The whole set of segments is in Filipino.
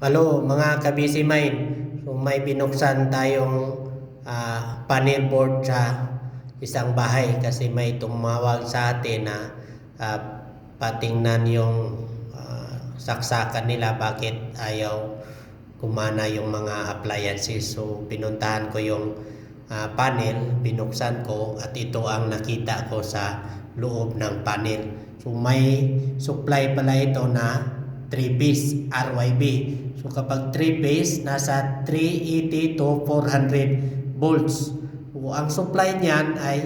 Hello mga kabisi mind. So may binuksan tayong ah, panel board sa isang bahay kasi may tumawag sa atin na ah, patingnan yung ah, saksakan nila bakit ayaw kumana yung mga appliances. So pinuntahan ko yung ah, panel, binuksan ko at ito ang nakita ko sa loob ng panel. So may supply pala ito na 3-piece RYB. So kapag 3-piece, nasa 380 to 400 volts. So ang supply niyan ay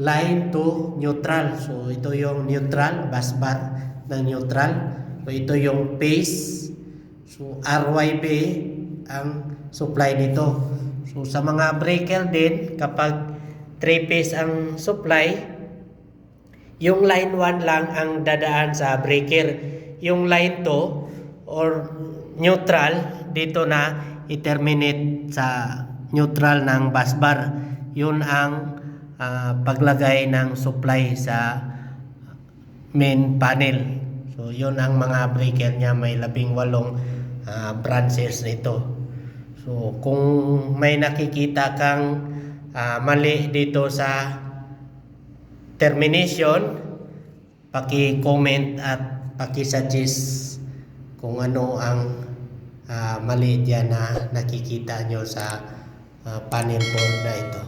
line to neutral. So ito yung neutral, bus bar ng neutral. So ito yung phase. So RYB ang supply nito. So sa mga breaker din, kapag 3-piece ang supply, yung line 1 lang ang dadaan sa breaker. Yung line 2 or neutral dito na i-terminate sa neutral ng bus bar. Yun ang ah, paglagay ng supply sa main panel. So yun ang mga breaker niya may labing walong ah, branches nito. So kung may nakikita kang ah, mali dito sa termination, paki-comment at paki-suggest kung ano ang ah, mali diyan na nakikita nyo sa ah, panel board na ito.